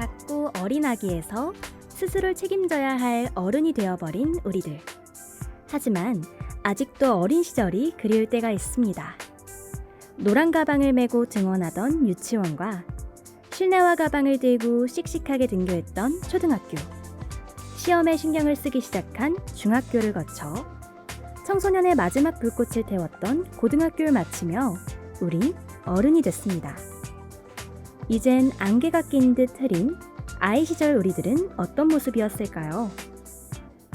작고 어린 아기에서 스스로 책임져야 할 어른이 되어버린 우리들. 하지만 아직도 어린 시절이 그리울 때가 있습니다. 노란 가방을 메고 등원하던 유치원과 실내화 가방을 들고 씩씩하게 등교했던 초등학교. 시험에 신경을 쓰기 시작한 중학교를 거쳐 청소년의 마지막 불꽃을 태웠던 고등학교를 마치며 우린 어른이 됐습니다. 이젠 안개가 낀 듯 흐린 아이 시절 우리들은 어떤 모습이었을까요?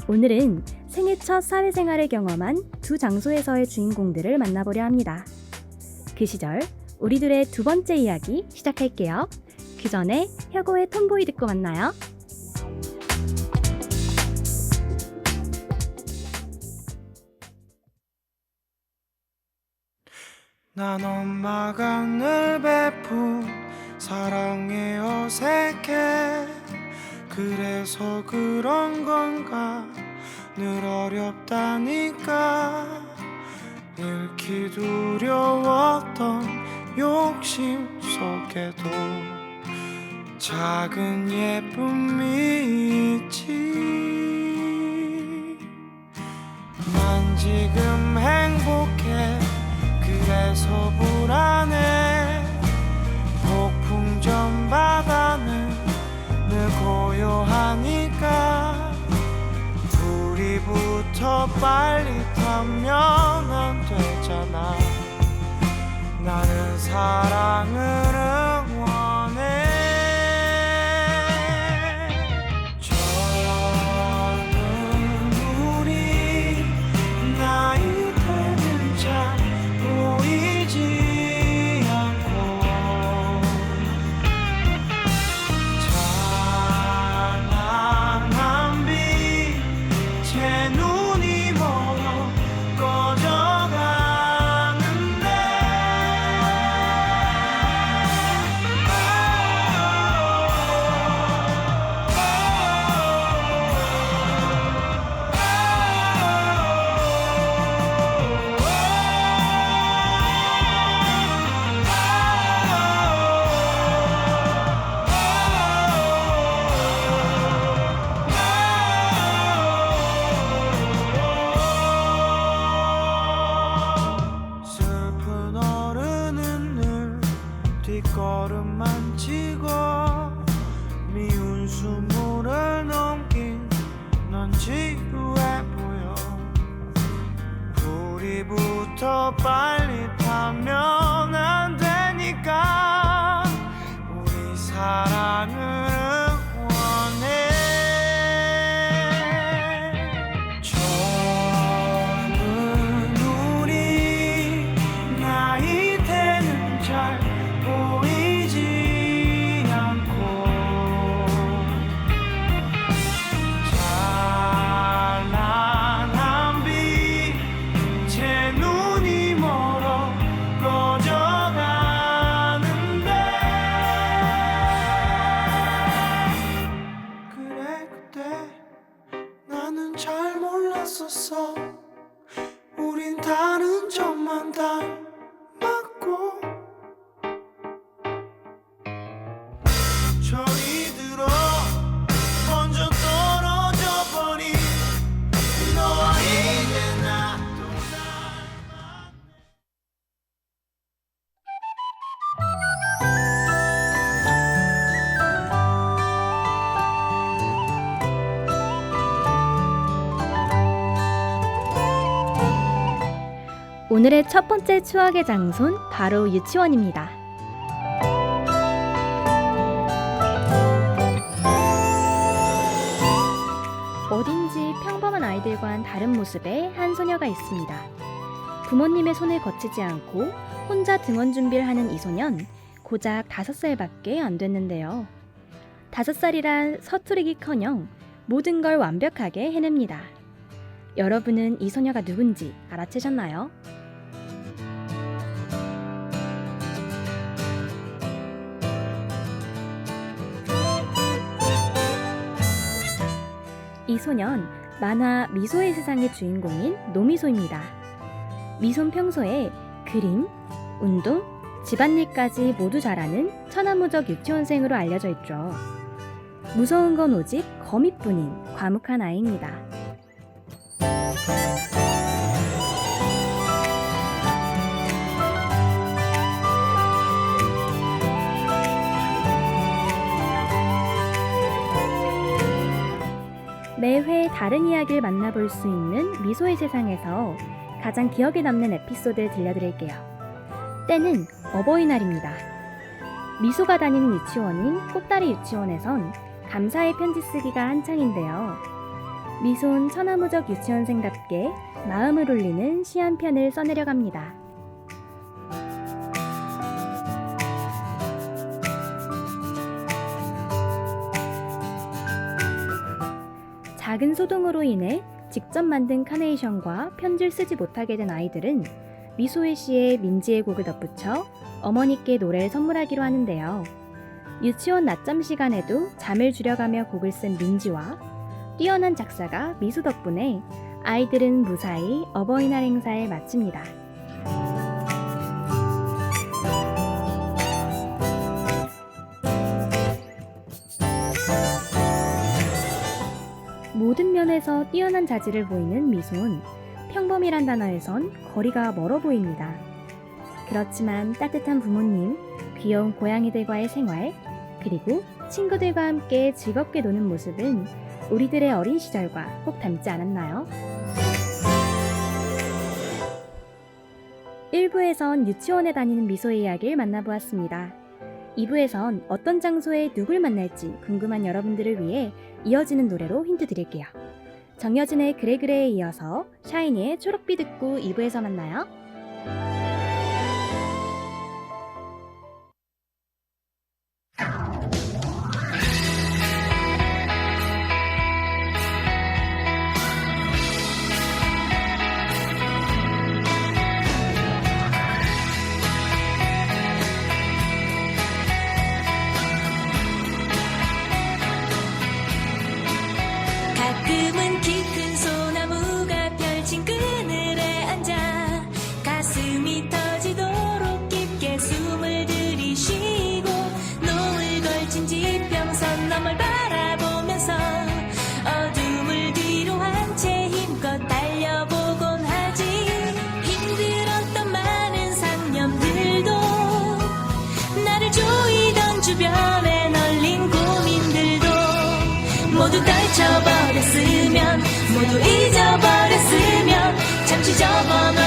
오늘은 생애 첫 사회생활을 경험한 두 장소에서의 주인공들을 만나보려 합니다. 그 시절 우리들의 두 번째 이야기 시작할게요. 그 전에 혁오의 톰보이 듣고 만나요. 난 엄마가 늘 베푼 사랑에 어색해. 그래서 그런 건가? 늘 어렵다니까. 잃기 두려웠던 욕심 속에도 작은 예쁨이 있지. 난 지금 행복해. 그래서 불안해 고요하니까 불이 붙어 빨리 타면 안 되잖아. 나는 사랑을 붙 오늘의 첫 번째 추억의 장소는 바로 유치원입니다. 어딘지 평범한 아이들과는 다른 모습의 한 소녀가 있습니다. 부모님의 손을 거치지 않고 혼자 등원 준비를 하는 이 소년 고작 다섯 살밖에 안 됐는데요. 다섯 살이란 서투르기커녕 모든 걸 완벽하게 해냅니다. 여러분은 이 소녀가 누군지 알아채셨나요? 이 소년 만화 미소의 세상의 주인공인 노미소입니다. 미소는 평소에 그림, 운동, 집안일까지 모두 잘하는 천하무적 유치원생으로 알려져 있죠. 무서운 건 오직 거미뿐인 과묵한 아이입니다. 매회 다른 이야기를 만나볼 수 있는 미소의 세상에서 가장 기억에 남는 에피소드를 들려드릴게요. 때는 어버이날입니다. 미소가 다니는 유치원인 꽃다리 유치원에선 감사의 편지 쓰기가 한창인데요. 미소는 천하무적 유치원생답게 마음을 울리는 시 한 편을 써내려갑니다. 작은 소동으로 인해 직접 만든 카네이션과 편지를 쓰지 못하게 된 아이들은 미소의 시에 민지의 곡을 덧붙여 어머니께 노래를 선물하기로 하는데요. 유치원 낮잠 시간에도 잠을 줄여가며 곡을 쓴 민지와 뛰어난 작사가 미소 덕분에 아이들은 무사히 어버이날 행사에 마칩니다. 모든 면에서 뛰어난 자질을 보이는 미소는 평범이란 단어에선 거리가 멀어 보입니다. 그렇지만 따뜻한 부모님, 귀여운 고양이들과의 생활, 그리고 친구들과 함께 즐겁게 노는 모습은 우리들의 어린 시절과 꼭 닮지 않았나요? 1부에선 유치원에 다니는 미소의 이야기를 만나보았습니다. 2부에선 어떤 장소에 누굴 만날지 궁금한 여러분들을 위해 이어지는 노래로 힌트 드릴게요. 정여진의 그래그래에 이어서 샤이니의 초록빛 듣고 2부에서 만나요. 떨쳐버렸으면 모두 잊어버렸으면 잠시 접어놨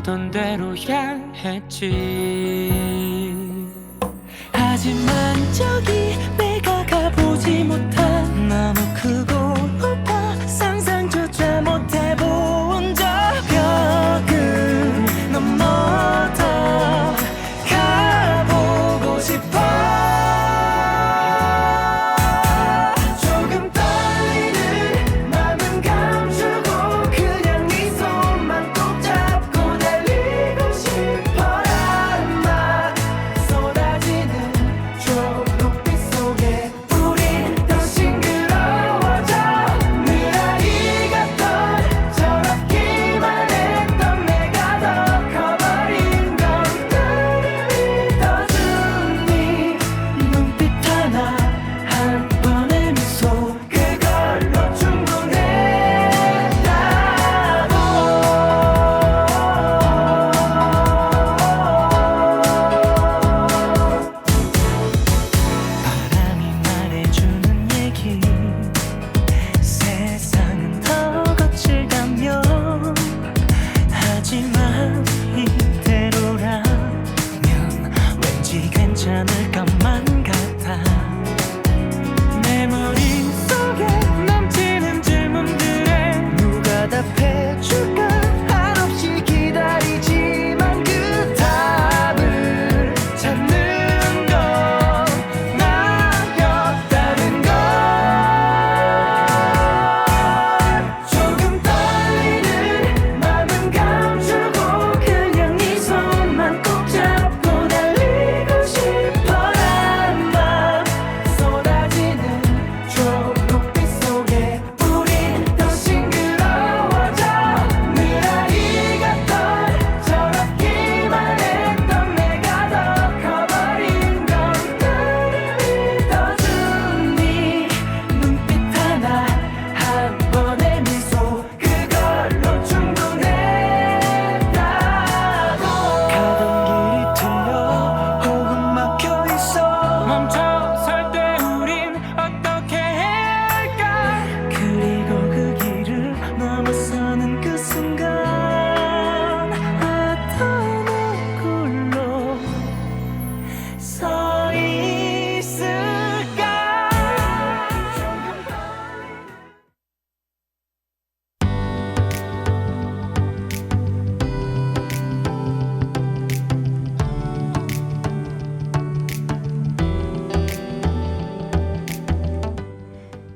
가던 대로 향했지. 하지만 저기 내가 가보지 못한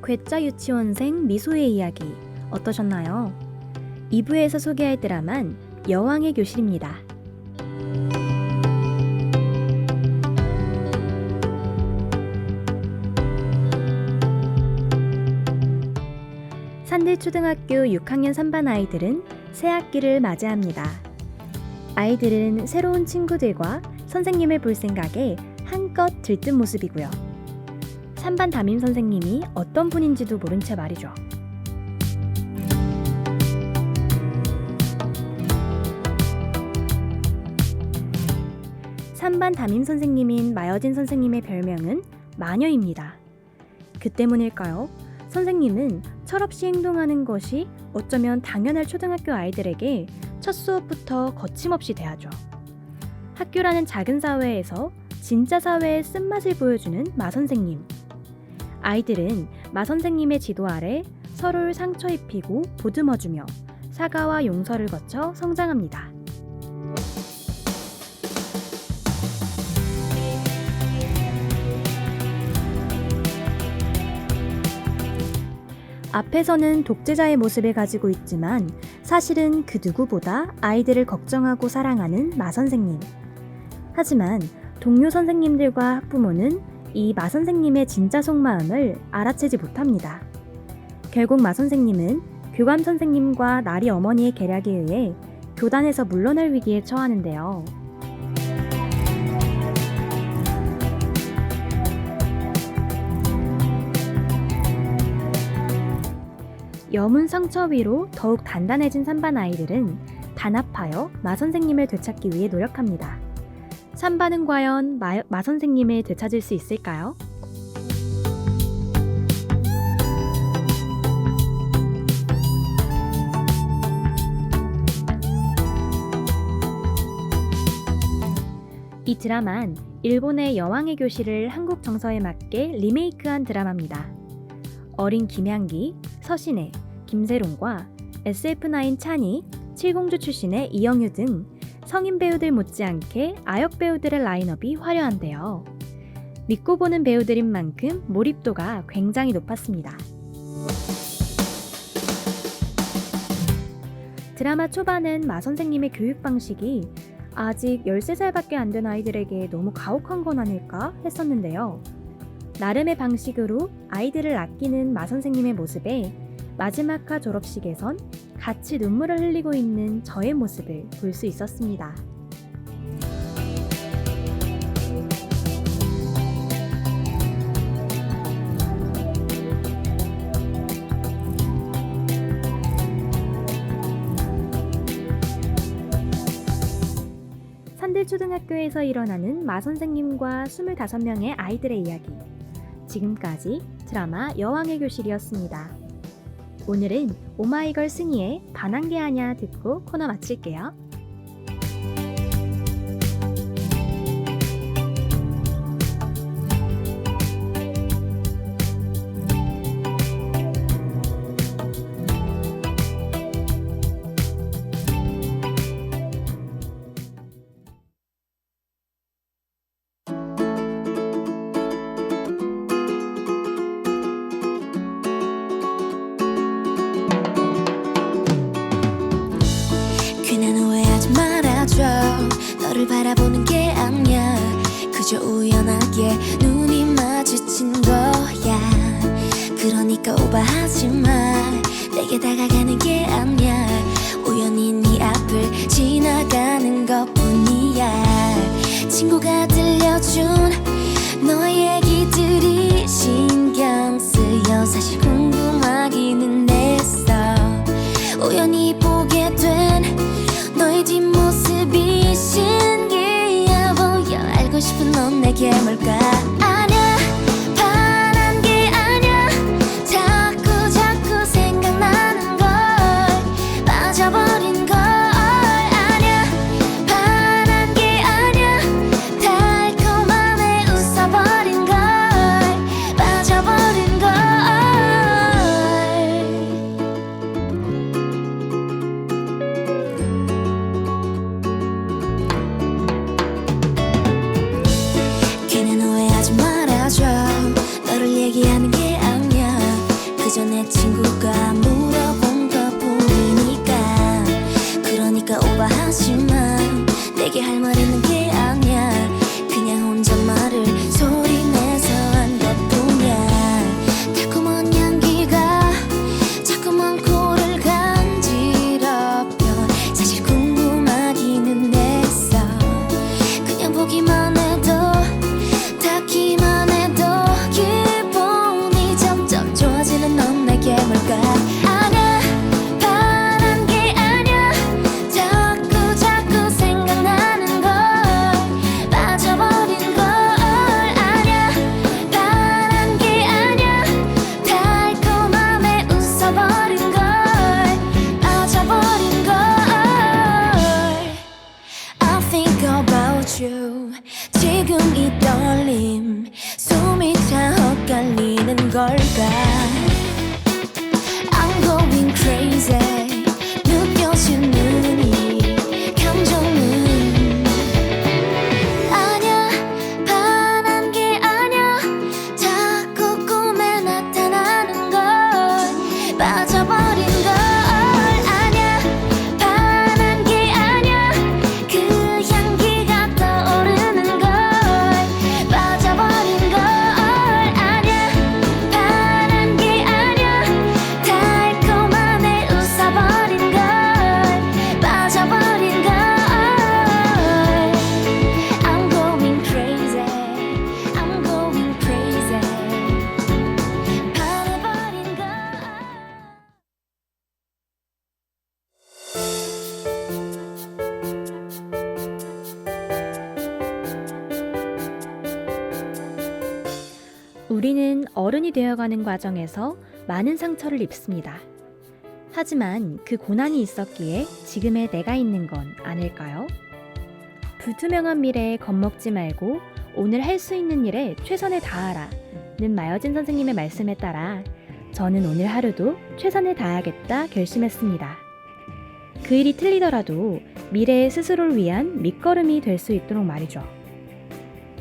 괴짜 유치원생 미소의 이야기 어떠셨나요? 2부에서 소개할 드라마는 여왕의 교실입니다. 산들초등학교 6학년 3반 아이들은 새 학기를 맞이합니다. 아이들은 새로운 친구들과 선생님을 볼 생각에 한껏 들뜬 모습이고요. 3반 담임 선생님이 어떤 분인지도 모른 채 말이죠. 삼반 담임 선생님인 마여진 선생님의 별명은 마녀입니다. 그 때문일까요? 선생님은 철없이 행동하는 것이 어쩌면 당연할 초등학교 아이들에게 첫 수업부터 거침없이 대하죠. 학교라는 작은 사회에서 진짜 사회의 쓴맛을 보여주는 마 선생님. 아이들은 마 선생님의 지도 아래 서로를 상처 입히고 보듬어주며 사과와 용서를 거쳐 성장합니다. 앞에서는 독재자의 모습을 가지고 있지만 사실은 그 누구보다 아이들을 걱정하고 사랑하는 마 선생님. 하지만 동료 선생님들과 학부모는 이 마 선생님의 진짜 속마음을 알아채지 못합니다. 결국 마 선생님은 교감 선생님과 나리 어머니의 계략에 의해 교단에서 물러날 위기에 처하는데요. 여문 상처 위로 더욱 단단해진 산반 아이들은 단합하여 마 선생님을 되찾기 위해 노력합니다. 산바는 과연 마, 마 선생님을 되찾을 수 있을까요? 이 드라마는 일본의 여왕의 교실을 한국 정서에 맞게 리메이크한 드라마입니다. 어린 김향기, 서신혜, 김세롱과 SF9 찬이, 칠공주 출신의 이영유 등 성인 배우들 못지않게 아역 배우들의 라인업이 화려한데요. 믿고 보는 배우들인 만큼 몰입도가 굉장히 높았습니다. 드라마 초반엔 마 선생님의 교육 방식이 아직 13살밖에 안 된 아이들에게 너무 가혹한 건 아닐까 했었는데요. 나름의 방식으로 아이들을 아끼는 마 선생님의 모습에 마지막화 졸업식에선 같이 눈물을 흘리고 있는 저의 모습을 볼 수 있었습니다. 산들초등학교에서 일어나는 마 선생님과 25명의 아이들의 이야기. 지금까지 드라마 여왕의 교실이었습니다. 오늘은 오마이걸 승희의 반한 게 아냐 듣고 코너 마칠게요. 너를 바라보는 게 아니야. 그저 우연하게 눈이 마주친 거야. 그러니까 오버하지 마. 내게 다가가는 게 아니야. 우연히 네 앞을 지나가는 것뿐이야. 친구가 넌 내게 뭘까 되어가는 과정에서 많은 상처를 입습니다. 하지만 그 고난이 있었기에 지금의 내가 있는 건 아닐까요? 불투명한 미래에 겁먹지 말고 오늘 할 수 있는 일에 최선을 다하라. 는 마여진 선생님의 말씀에 따라 저는 오늘 하루도 최선을 다하겠다 결심했습니다. 그 일이 틀리더라도 미래의 스스로를 위한 밑거름이 될 수 있도록 말이죠.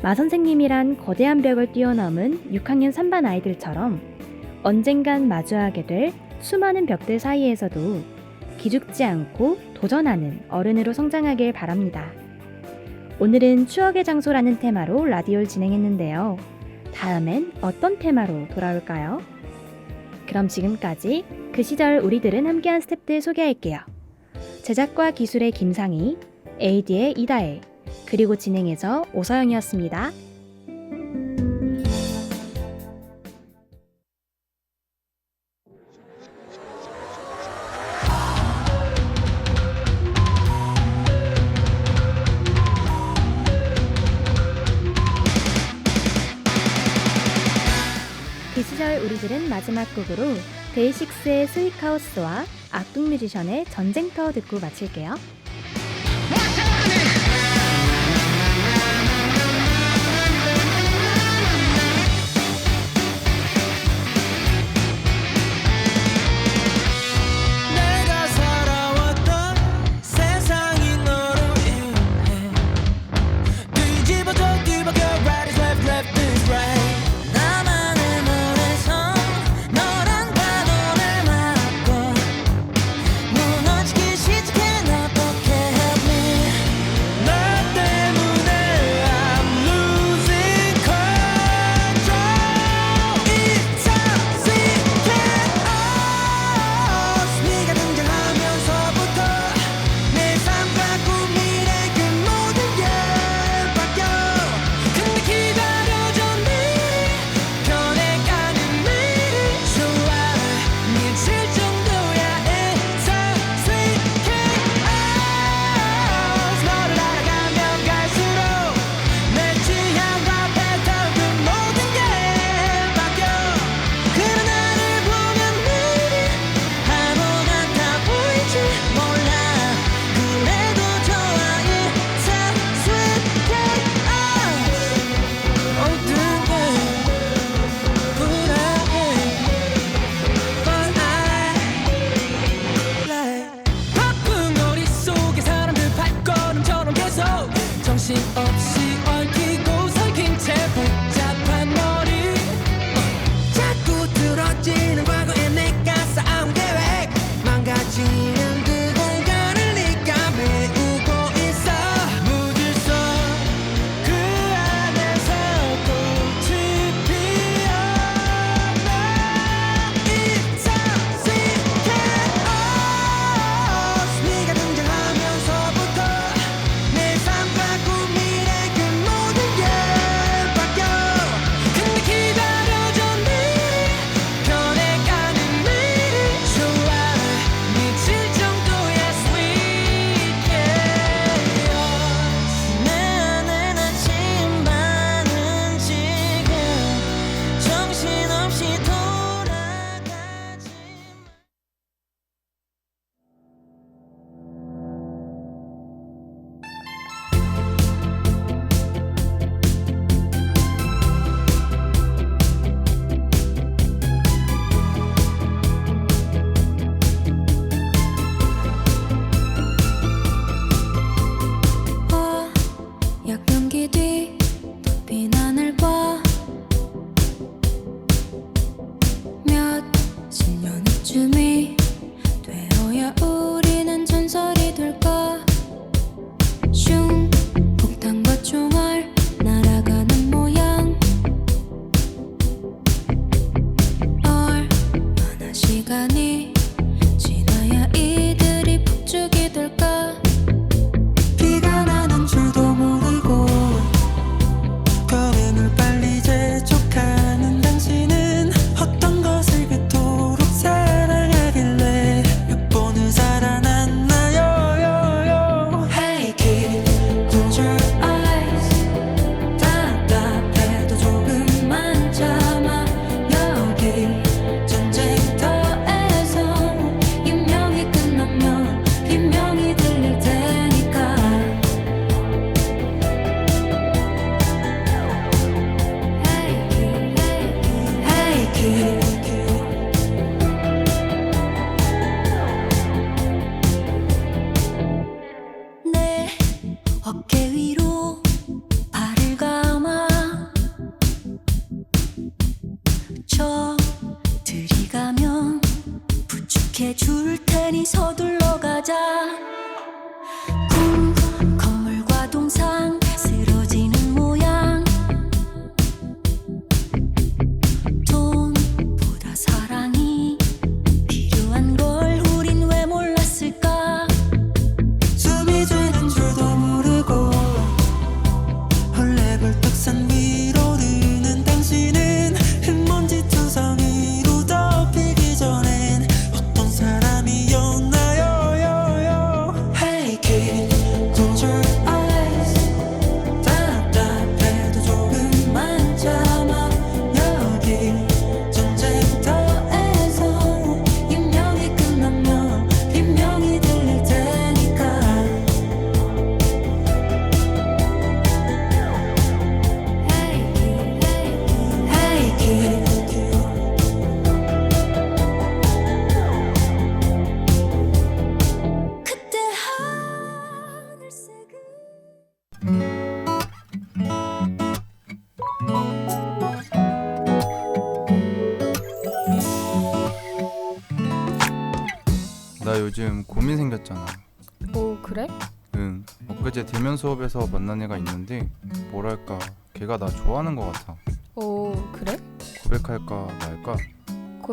마 선생님이란 거대한 벽을 뛰어넘은 6학년 3반 아이들처럼 언젠간 마주하게 될 수많은 벽들 사이에서도 기죽지 않고 도전하는 어른으로 성장하길 바랍니다. 오늘은 추억의 장소라는 테마로 라디오를 진행했는데요. 다음엔 어떤 테마로 돌아올까요? 그럼 지금까지 그 시절 우리들은 함께한 스탭들 소개할게요. 제작과 기술의 김상희, AD의 이다혜, 그리고 진행해서 오서영이었습니다. 그 시절 우리들은 마지막 곡으로 데이식스의 스위카우스와 악동 뮤지션의 전쟁터 듣고 마칠게요.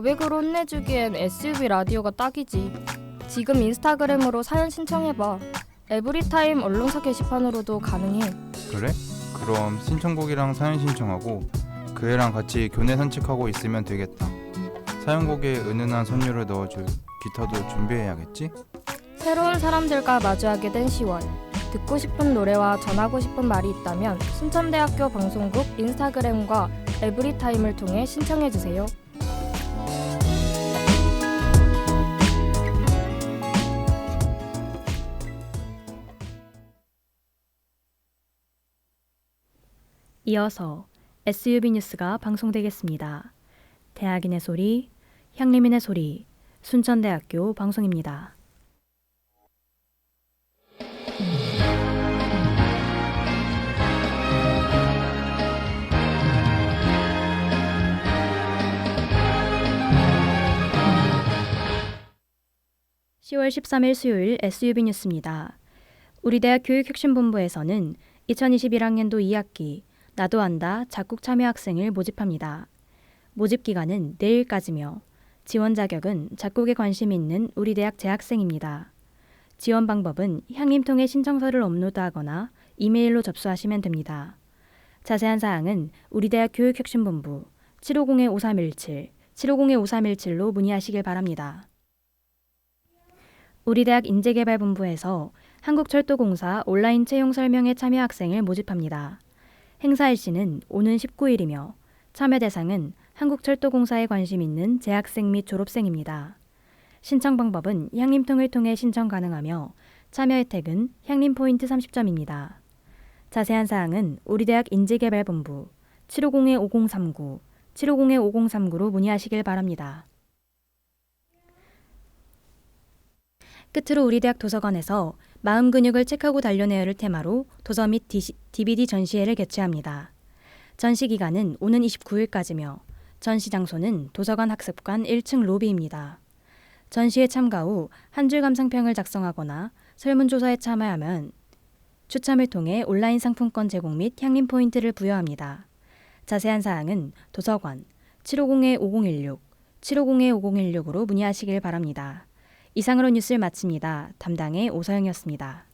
고백으로 혼내주기엔 SUV 라디오가 딱이지. 지금 인스타그램으로 사연 신청해봐. 에브리타임 언론사 게시판으로도 가능해. 그래? 그럼 신청곡이랑 사연 신청하고 그 애랑 같이 교내 산책하고 있으면 되겠다. 사연곡에 은은한 선율을 넣어줄 기타도 준비해야겠지? 새로운 사람들과 마주하게 된 10월. 듣고 싶은 노래와 전하고 싶은 말이 있다면 순천대학교 방송국 인스타그램과 에브리타임을 통해 신청해주세요. 이어서 SUB 뉴스가 방송되겠습니다. 대학인의 소리, 향림인의 소리, 순천대학교 방송입니다. (10월 13일) 수요일 SUB 뉴스입니다. 우리 대학 교육혁신본부에서는 2021학년도 2학기 나도 안다 작곡 참여 학생을 모집합니다. 모집 기간은 내일까지며 지원 자격은 작곡에 관심 있는 우리 대학 재학생입니다. 지원 방법은 향림 통해 신청서를 업로드하거나 이메일로 접수하시면 됩니다. 자세한 사항은 우리 대학 교육혁신본부 750-5317, 750-5317로 문의하시길 바랍니다. 우리 대학 인재개발본부에서 한국철도공사 온라인 채용 설명회 참여 학생을 모집합니다. 행사 일시는 오는 19일이며 참여 대상은 한국철도공사에 관심 있는 재학생 및 졸업생입니다. 신청 방법은 향림통을 통해 신청 가능하며 참여 혜택은 향림 포인트 30점입니다. 자세한 사항은 우리 대학 인재개발본부 750-5039, 750-5039로 문의하시길 바랍니다. 끝으로 우리 대학 도서관에서 마음 근육을 책하고 단련해요를 테마로 도서 및 DVD 전시회를 개최합니다. 전시 기간은 오는 29일까지며 전시 장소는 도서관 학습관 1층 로비입니다. 전시회 참가 후 한 줄 감상평을 작성하거나 설문조사에 참여하면 추첨을 통해 온라인 상품권 제공 및 향림 포인트를 부여합니다. 자세한 사항은 도서관 750-5016, 750-5016으로 문의하시길 바랍니다. 이상으로 뉴스를 마칩니다. 담당의 오서영이었습니다.